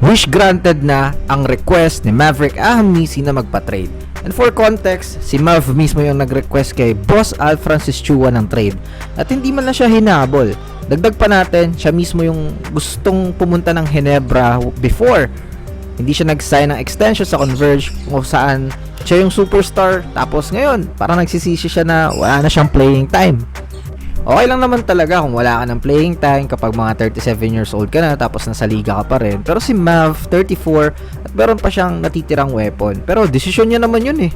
wish granted na ang request ni Maverick Ahamisi na magpa-trade. And for context, si Mav mismo yung nag-request kay Boss Al Francis Chua ng trade at hindi man lang siya hinabol. Dagdag pa natin, siya mismo yung gustong pumunta ng Ginebra before. Hindi siya nag-sign ng extension sa Converge kung saan siya yung superstar tapos ngayon parang nagsisisi siya na wala na siyang playing time. Okay lang naman talaga kung wala ka ng playing time kapag mga 37 years old ka na tapos nasa liga ka pa rin. Pero si Mav, 34, at meron pa siyang natitirang weapon. Pero desisyon niya naman yun eh.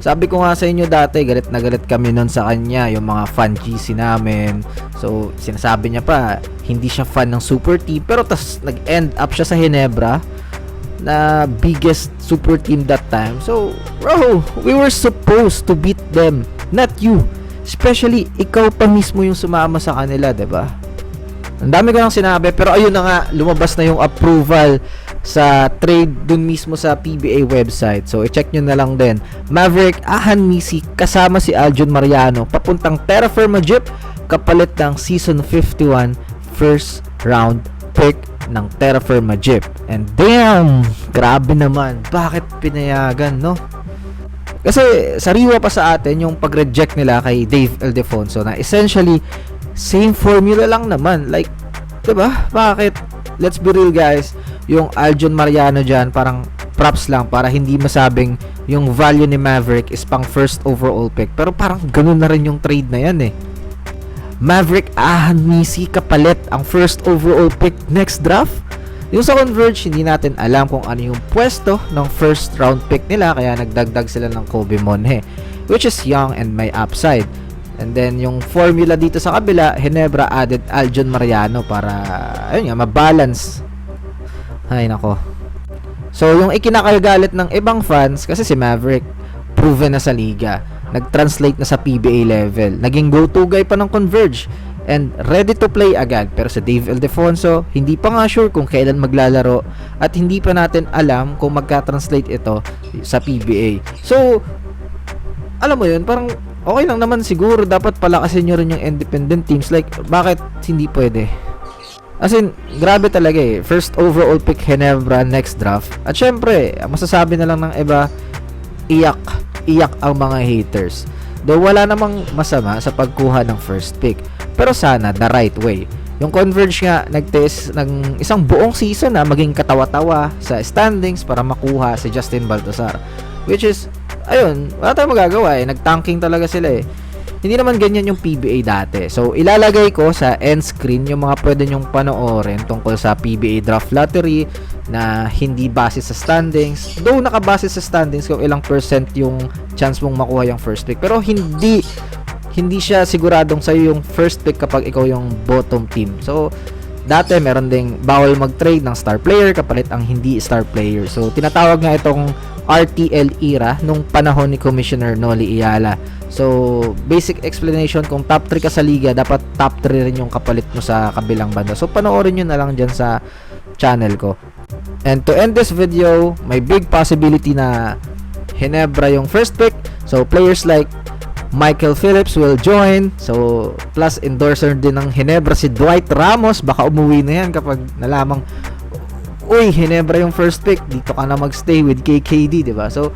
Sabi ko nga sa inyo dati, galit na galit kami nun sa kanya, yung mga fan GC namin. So, sinasabi niya pa, hindi siya fan ng super team. Pero tas nag-end up siya sa Ginebra na biggest super team that time. So, bro, we were supposed to beat them, not you. Especially, ikaw pa mismo yung sumama sa kanila, 'di ba? Ang dami ko nang sinabi, pero ayun na nga, lumabas na yung approval sa trade dun mismo sa PBA website. So, i-check nyo na lang din. Maverick Ahan Misi kasama si Aljon Mariano papuntang Terra Firma Jeep kapalit ng Season 51 first round pick ng Terra Firma Jeep. And damn! Grabe naman. Bakit pinayagan, no? Kasi sariwa pa sa atin yung pag-reject nila kay Dave Eldefonso na essentially same formula lang naman. Like, 'di ba? Bakit? Let's be real guys. Yung Aljon Mariano diyan parang props lang para hindi masabing yung value ni Maverick is pang first overall pick. Pero parang ganun na rin yung trade na yan eh. Maverick Ahan Misi kapalit ang first overall pick next draft. Yung sa Converge, hindi natin alam kung ano yung pwesto ng first round pick nila kaya nagdagdag sila ng Kobe Monhe which is young and may upside. And then yung formula dito sa kabila, Ginebra added Aljon Mariano para ayun nga mabalance. Ay nako. So yung ikinakagalit ng ibang fans kasi si Maverick proven na sa liga. Nag-translate na sa PBA level. Naging go-to guy pa ng Converge and ready to play agad. Pero sa Dave Eldefonso, hindi pa nga sure kung kailan maglalaro at hindi pa natin alam kung magka-translate ito sa PBA. So, alam mo yun, parang okay lang naman siguro dapat palakasin nyo rin yung independent teams. Like, bakit hindi pwede? As in, grabe talaga eh. First overall pick Ginebra next draft. At syempre, masasabi na lang ng iba, iyak. Iyak ang mga haters. Though wala namang masama sa pagkuha ng first pick. Pero sana the right way. Yung Converge nga nag-test ng isang buong season na maging katawa-tawa sa standings para makuha si Justin Baltazar. Which is, ayun, wala tayong magagawa eh. Nag-tanking talaga sila eh. Hindi naman ganyan yung PBA dati. So, ilalagay ko sa end screen yung mga pwede nyong panoorin tungkol sa PBA draft lottery na hindi base sa standings. Though nakabase sa standings kung ilang percent yung chance mong makuha yung first pick. Pero hindi hindi siya siguradong sa'yo yung first pick kapag ikaw yung bottom team. So, dati meron ding bawal mag-trade ng star player kapalit ang hindi star player. So, tinatawag nga itong RTL era nung panahon ni Commissioner Noli Iyala. So, basic explanation kung top 3 ka sa liga, dapat top 3 rin yung kapalit mo sa kabilang banda. So, panoorin nyo na lang dyan sa channel ko. And to end this video, may big possibility na Ginebra yung first pick. So, players like Michael Phillips will join. So, plus endorser din ng Ginebra si Dwight Ramos. Baka umuwi na yan kapag nalamang uy, Ginebra yung first pick. Dito ka na magstay with KKD, di ba? So,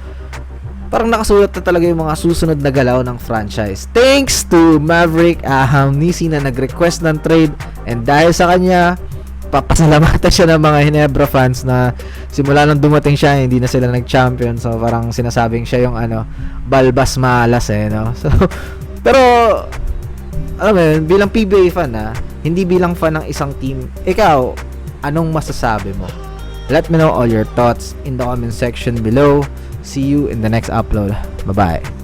parang nakasulat na talaga yung mga susunod na galaw ng franchise. Thanks to Maverick Aham Nisi na nag-request ng trade. And dahil sa kanya, papasalamatan siya ng mga Ginebra fans na simula nung dumating siya, hindi na sila nag-champion. So, parang sinasabing siya yung ano, balbas malas eh, no? So, pero, alam mo yun, bilang PBA fan ha, hindi bilang fan ng isang team, ikaw, anong masasabi mo? Let me know all your thoughts in the comment section below. See you in the next upload. Bye-bye.